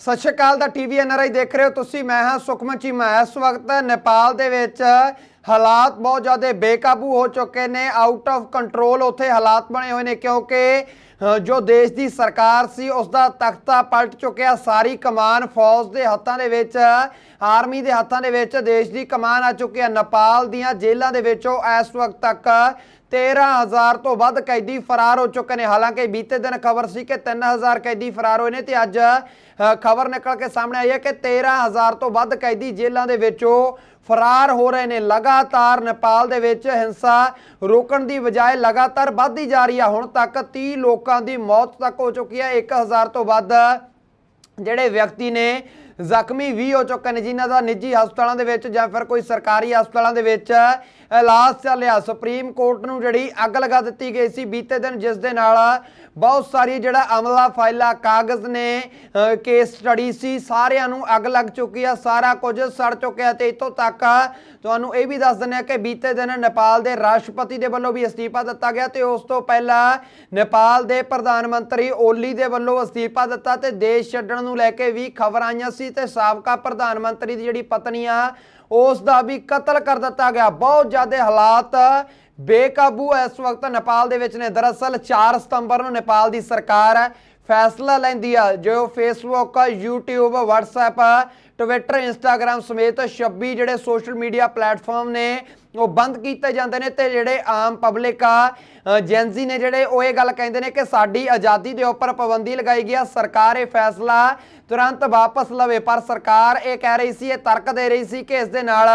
ਸਤਿ ਸ਼੍ਰੀ ਅਕਾਲ ਦਾ TV NRI ਦੇਖ ਰਹੇ ਹੋ ਤੁਸੀਂ, ਮੈਂ ਹਾਂ ਸੁਖਮਨ ਚੀਮਾ ਇਸ ਵਕਤ ਨੇਪਾਲ ਦੇ ਵਿੱਚ ਹਾਲਾਤ ਬਹੁਤ ਜ਼ਿਆਦਾ ਬੇਕਾਬੂ ਹੋ ਚੁੱਕੇ ਨੇ ਆਊਟ ਆਫ ਕੰਟਰੋਲ ਉੱਥੇ ਹਾਲਾਤ ਬਣੇ ਹੋਏ ਨੇ, ਕਿਉਂਕਿ ਜੋ ਦੇਸ਼ ਦੀ ਸਰਕਾਰ ਸੀ ਉਸ ਦਾ ਤਖਤਾ ਪਲਟ ਚੁੱਕਿਆ। ਸਾਰੀ ਕਮਾਨ ਫੌਜ ਦੇ ਹੱਥਾਂ ਦੇ ਵਿੱਚ, ਆਰਮੀ ਦੇ ਹੱਥਾਂ ਦੇ ਵਿੱਚ, ਦੇਸ਼ ਦੀ ਕਮਾਨ ਆ ਚੁੱਕੀ ਹੈ। ਨੇਪਾਲ ਦੀਆਂ ਜੇਲ੍ਹਾਂ ਦੇ ਵਿੱਚੋਂ ਇਸ ਵਕਤ ਤੱਕ 13000 ਤੋਂ ਵੱਧ ਕੈਦੀ ਫਰਾਰ ਹੋ ਚੁੱਕੇ ਨੇ। ਹਾਲਾਂਕਿ ਬੀਤੇ ਦਿਨ ਖਬਰ ਸੀ ਕਿ 3000 ਕੈਦੀ ਫਰਾਰ ਹੋਏ ਨੇ ਤੇ ਅੱਜ ਖਬਰ ਨਿਕਲ ਕੇ ਸਾਹਮਣੇ ਆਈ ਹੈ ਕਿ 13000 ਤੋਂ ਵੱਧ ਕੈਦੀ ਜੇਲ੍ਹਾਂ ਦੇ ਵਿੱਚੋਂ ਫਰਾਰ ਹੋ ਰਹੇ ਨੇ। ਲਗਾਤਾਰ ਨੇਪਾਲ ਦੇ ਵਿੱਚ ਹਿੰਸਾ ਰੋਕਣ ਦੀ ਬਜਾਏ ਲਗਾਤਾਰ ਵੱਧਦੀ ਜਾ ਰਹੀ ਹੈ ਹੁਣ ਤੱਕ 30 ਲੋਕਾਂ ਦੀ ਮੌਤ ਤੱਕ ਹੋ ਚੁੱਕੀ ਹੈ 1000 ਤੋਂ ਵੱਧ ਜਿਹੜੇ ਵਿਅਕਤੀ ਨੇ, ਜ਼ਖਮੀ ਵੀ ਹੋ ਚੁੱਕੇ ਨੇ। ਜਿਨ੍ਹਾਂ ਦਾ ਨਿੱਜੀ ਹਸਪਤਾਲਾਂ ਦੇ ਵਿੱਚ ਜਾਂ ਫਿਰ ਕੋਈ ਸਰਕਾਰੀ ਹਸਪਤਾਲਾਂ ਦੇ ਵਿੱਚ ਇਲਾਜ ਚੱਲਿਆ ਸੁਪਰੀਮ ਕੋਰਟ ਨੂੰ ਜਿਹੜੀ ਅੱਗ ਲਗਾ ਦਿੱਤੀ ਗਈ ਸੀ ਬੀਤੇ ਦਿਨ, ਜਿਸ ਦੇ ਨਾਲ ਬਹੁਤ ਸਾਰੀ ਜਿਹੜਾ ਅਮਲਾ ਫਾਈਲਾਂ, ਕਾਗਜ਼ ਨੇ ਕੇਸ ਸਟੱਡੀ ਸੀ, ਸਾਰਿਆਂ ਨੂੰ ਅੱਗ ਲੱਗ ਚੁੱਕੀ ਆ, ਸਾਰਾ ਕੁਝ ਸੜ ਚੁੱਕਿਆ ਤੇ ਇਤੋਂ ਤੱਕ ਤੁਹਾਨੂੰ ਇਹ ਵੀ ਦੱਸ ਦਿੰਦੇ ਆ ਕਿ ਬੀਤੇ ਦਿਨ ਨੇਪਾਲ ਦੇ ਰਾਸ਼ਟਰਪਤੀ ਦੇ ਵੱਲੋਂ ਵੀ ਅਸਤੀਫਾ ਦਿੱਤਾ ਗਿਆ ਤੇ ਉਸ ਤੋਂ ਪਹਿਲਾਂ ਨੇਪਾਲ ਦੇ ਪ੍ਰਧਾਨ ਮੰਤਰੀ ਓਲੀ ਦੇ ਵੱਲੋਂ ਅਸਤੀਫਾ ਦਿੱਤਾ ਤੇ ਦੇਸ਼ ਛੱਡਣ ਨੂੰ ਲੈ ਕੇ ਵੀ ਖਬਰ ਆਈਆਂ ਸੀ ਤੇ ਸਾਬਕਾ ਪ੍ਰਧਾਨ ਮੰਤਰੀ ਦੀ ਜਿਹੜੀ ਪਤਨੀ ਆ ਉਸ ਦਾ ਵੀ ਕਤਲ ਕਰ ਦਿੱਤਾ ਗਿਆ। ਬਹੁਤ ਜ਼ਿਆਦਾ ਹਾਲਾਤ ਬੇਕਾਬੂ ਇਸ ਵਕਤ ਨੇਪਾਲ ਦੇ ਵਿੱਚ ਨੇ। ਦਰਅਸਲ 4 ਸਤੰਬਰ ਨੂੰ ਨੇਪਾਲ ਦੀ ਸਰਕਾਰ ਫੈਸਲਾ ਲੈਂਦੀ ਆ। ਜੋ Facebook YouTube, WhatsApp Twitter Instagram ਸਮੇਤ 26 ਜਿਹੜੇ ਸੋਸ਼ਲ ਮੀਡੀਆ ਪਲੇਟਫਾਰਮ ਨੇ ਉਹ ਬੰਦ ਕੀਤੇ ਜਾਂਦੇ ਨੇ ਤੇ ਜਿਹੜੇ ਆਮ ਪਬਲਿਕ ਆ ਜੈਨਜ਼ੀ ਨੇ ਜਿਹੜੇ ਉਹ ਇਹ ਗੱਲ ਕਹਿੰਦੇ ਨੇ ਕਿ ਸਾਡੀ ਆਜ਼ਾਦੀ ਦੇ ਉੱਪਰ ਪਾਬੰਦੀ ਲਗਾਈ ਗਈ ਆ, ਸਰਕਾਰ ਇਹ ਫੈਸਲਾ ਤੁਰੰਤ ਵਾਪਸ ਲਵੇ। ਪਰ ਸਰਕਾਰ ਇਹ ਕਹਿ ਰਹੀ ਸੀ, ਇਹ ਤਰਕ ਦੇ ਰਹੀ ਸੀ ਕਿ ਇਸ ਦੇ ਨਾਲ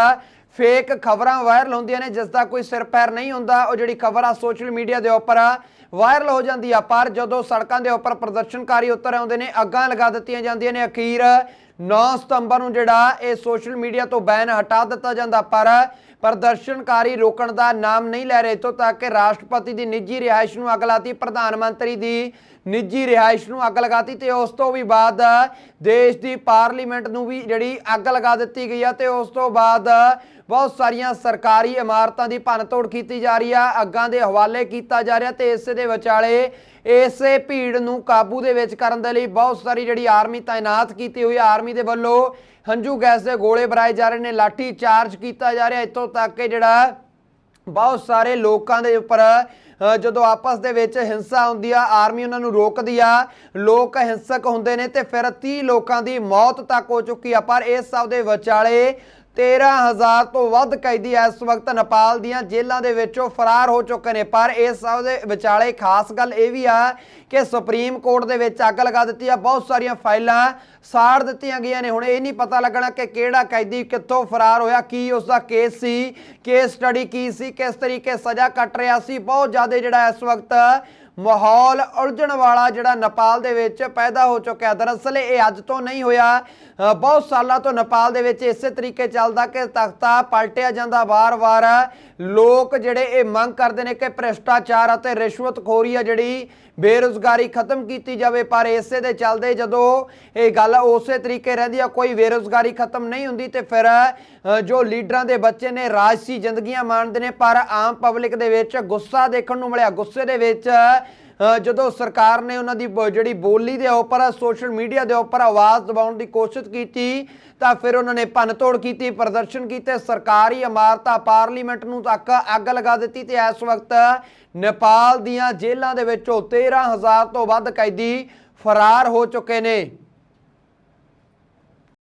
ਫੇਕ ਖਬਰਾਂ ਵਾਇਰਲ ਹੁੰਦੀਆਂ ਨੇ ਜਿਸ ਦਾ ਕੋਈ ਸਿਰ ਪੈਰ ਨਹੀਂ ਹੁੰਦਾ। ਉਹ ਜਿਹੜੀ ਖਬਰ ਆ, ਸੋਸ਼ਲ ਮੀਡੀਆ ਦੇ ਉੱਪਰ ਵਾਇਰਲ ਹੋ ਜਾਂਦੀ ਆ। ਪਰ ਜਦੋਂ ਸੜਕਾਂ ਦੇ ਉੱਪਰ ਪ੍ਰਦਰਸ਼ਨਕਾਰੀ ਉਤਰ ਆਉਂਦੇ ਨੇ, ਅੱਗਾਂ ਲਗਾ ਦਿੱਤੀਆਂ ਜਾਂਦੀਆਂ ਨੇ। ਅਖੀਰ 9 ਸਤੰਬਰ ਨੂੰ ਜਿਹੜਾ ਇਹ ਸੋਸ਼ਲ ਮੀਡੀਆ ਤੋਂ ਬੈਨ ਹਟਾ ਦਿੱਤਾ ਜਾਂਦਾ। ਪਰ ਪ੍ਰਦਰਸ਼ਨਕਾਰੀ ਰੋਕਣ ਦਾ ਨਾਮ ਨਹੀਂ ਲੈ ਰਹੇ। ਇੱਥੋਂ ਤੱਕ ਕਿ ਰਾਸ਼ਟਰਪਤੀ ਦੀ ਨਿੱਜੀ ਰਿਹਾਇਸ਼ ਨੂੰ ਅੱਗ ਲਾਤੀ, ਪ੍ਰਧਾਨ ਮੰਤਰੀ ਦੀ ਨਿੱਜੀ ਰਿਹਾਇਸ਼ ਨੂੰ ਅੱਗ ਲਗਾਤੀ ਤੇ ਉਸ ਤੋਂ ਵੀ ਬਾਅਦ ਦੇਸ਼ ਦੀ ਪਾਰਲੀਮੈਂਟ ਨੂੰ ਵੀ ਜਿਹੜੀ ਅੱਗ ਲਗਾ ਦਿੱਤੀ ਗਈ ਆ ਤੇ ਉਸ ਤੋਂ ਬਾਅਦ ਬਹੁਤ ਸਾਰੀਆਂ ਸਰਕਾਰੀ ਇਮਾਰਤਾਂ ਦੀ ਭੰਨਤੋੜ ਕੀਤੀ ਜਾ ਰਹੀ ਆ। ਅੱਗਾਂ ਦੇ ਹਵਾਲੇ ਕੀਤਾ ਜਾ ਰਿਹਾ ਤੇ ਇਸੇ ਦੇ ਵਿਚਾਲੇ ਇਸੇ ਭੀੜ ਨੂੰ ਕਾਬੂ ਦੇ ਵਿੱਚ ਕਰਨ ਦੇ ਲਈ ਬਹੁਤ ਸਾਰੀ ਜਿਹੜੀ ਆਰਮੀ ਤਾਇਨਾਤ ਕੀਤੀ ਹੋਈ ਆਰਮੀ ਦੇ ਵੱਲੋਂ ਹੰਝੂ ਗੈਸ ਦੇ ਗੋਲੇ ਬਰਾਏ ਜਾ ਰਹੇ ਨੇ, ਲਾਠੀ ਚਾਰਜ ਕੀਤਾ ਜਾ ਰਿਹਾ। ਇੱਥੋਂ ਤੱਕ ਕਿ ਜਿਹੜਾ ਬਹੁਤ ਸਾਰੇ ਲੋਕਾਂ ਦੇ ਉੱਪਰ ਜਦੋਂ ਆਪਸ ਦੇ ਵਿੱਚ ਹਿੰਸਾ ਹੁੰਦੀ ਆ, ਆਰਮੀ ਉਹਨਾਂ ਨੂੰ ਰੋਕਦੀ ਆ। ਲੋਕ ਹਿੰਸਕ ਹੁੰਦੇ ਨੇ ਤੇ ਫਿਰ 30 ਲੋਕਾਂ ਦੀ ਮੌਤ ਤੱਕ ਹੋ ਚੁੱਕੀ ਆ। ਪਰ ਇਸ ਸਭ ਦੇ ਵਿਚਾਲੇ 13000 ਤੋਂ ਵੱਧ ਕੈਦੀ ਇਸ ਵਕਤ ਨੇਪਾਲ ਦੀਆਂ ਜੇਲ੍ਹਾਂ ਦੇ ਵਿੱਚੋਂ ਫਰਾਰ ਹੋ ਚੁੱਕੇ ਨੇ। ਪਰ ਇਸ ਸਭ ਦੇ ਵਿਚਾਲੇ ਖਾਸ ਗੱਲ ਇਹ ਵੀ ਆ ਕਿ ਸੁਪਰੀਮ ਕੋਰਟ ਦੇ ਵਿੱਚ ਅੱਗ ਲਗਾ ਦਿੱਤੀ ਆ। ਬਹੁਤ ਸਾਰੀਆਂ ਫਾਈਲਾਂ ਸਾੜ ਦਿੱਤੀਆਂ ਗਈਆਂ ਨੇ। ਹੁਣ ਇਹ ਨਹੀਂ ਪਤਾ ਲੱਗਣਾ ਕਿ ਕਿਹੜਾ ਕੈਦੀ ਕਿੱਥੋਂ ਫਰਾਰ ਹੋਇਆ, ਕੀ ਉਸ ਦਾ ਕੇਸ ਸੀ ਕੇਸ ਸਟੱਡੀ ਕੀ ਸੀ, ਕਿਸ ਤਰੀਕੇ ਸਜ਼ਾ ਕੱਟ ਰਿਹਾ ਸੀ। ਬਹੁਤ ਜ਼ਿਆਦਾ ਜਿਹੜਾ ਇਸ ਵਕਤ ਮਾਹੌਲ ਉਲਝਣ ਵਾਲਾ ਜਿਹੜਾ ਨੇਪਾਲ ਦੇ ਵਿੱਚ ਪੈਦਾ ਹੋ ਚੁੱਕਿਆ। ਦਰਅਸਲ ਇਹ ਅੱਜ ਤੋਂ ਨਹੀਂ ਹੋਇਆ। ਬਹੁਤ ਸਾਲਾਂ ਤੋਂ ਨੇਪਾਲ ਦੇ ਵਿੱਚ ਇਸੇ ਤਰੀਕੇ ਚੱਲਦਾ ਕਿ ਤਖਤਾ ਪਲਟਿਆ ਜਾਂਦਾ ਵਾਰ-ਵਾਰ। ਲੋਕ ਜਿਹੜੇ ਇਹ ਮੰਗ ਕਰਦੇ ਨੇ ਕਿ ਭ੍ਰਿਸ਼ਟਾਚਾਰ ਅਤੇ ਰਿਸ਼ਵਤਖੋਰੀ ਆ ਜਿਹੜੀ ਬੇਰੁਜ਼ਗਾਰੀ ਖਤਮ ਕੀਤੀ ਜਾਵੇ, ਪਰ ਇਸੇ ਦੇ ਚੱਲਦੇ ਜਦੋਂ ਇਹ ਗੱਲ ਉਸੇ ਤਰੀਕੇ ਰਹਿੰਦੀ ਆ, ਕੋਈ ਬੇਰੁਜ਼ਗਾਰੀ ਖਤਮ ਨਹੀਂ ਹੁੰਦੀ ਤੇ ਫਿਰ ਜੋ ਲੀਡਰਾਂ ਦੇ ਬੱਚੇ ਨੇ, ਰਾਜਸੀ ਜ਼ਿੰਦਗੀਆਂ ਮਾਣਦੇ ਨੇ, ਪਰ ਆਮ ਪਬਲਿਕ ਦੇ ਵਿੱਚ ਗੁੱਸਾ ਦੇਖਣ ਨੂੰ ਮਿਲਿਆ। ਗੁੱਸੇ ਦੇ ਵਿੱਚ ਜਦੋਂ ਸਰਕਾਰ ਨੇ ਉਹਨਾਂ ਦੀ ਬ- ਜਿਹੜੀ ਬੋਲੀ ਦੇ ਉੱਪਰ, ਸੋਸ਼ਲ ਮੀਡੀਆ ਦੇ ਉੱਪਰ ਆਵਾਜ਼ ਦਬਾਉਣ ਦੀ ਕੋਸ਼ਿਸ਼ ਕੀਤੀ, ਤਾਂ ਫਿਰ ਉਹਨਾਂ ਨੇ ਭੰਨ ਤੋੜ ਕੀਤੀ, ਪ੍ਰਦਰਸ਼ਨ ਕੀਤੇ, ਸਰਕਾਰੀ ਇਮਾਰਤਾਂ ਪਾਰਲੀਮੈਂਟ ਨੂੰ ਤੱਕ ਅੱਗ ਲਗਾ ਦਿੱਤੀ ਤੇ ਇਸ ਵਕਤ ਨੇਪਾਲ ਦੀਆਂ ਜੇਲ੍ਹਾਂ ਦੇ ਵਿੱਚੋਂ 13000 ਤੋਂ ਵੱਧ ਕੈਦੀ ਫਰਾਰ ਹੋ ਚੁੱਕੇ ਨੇ।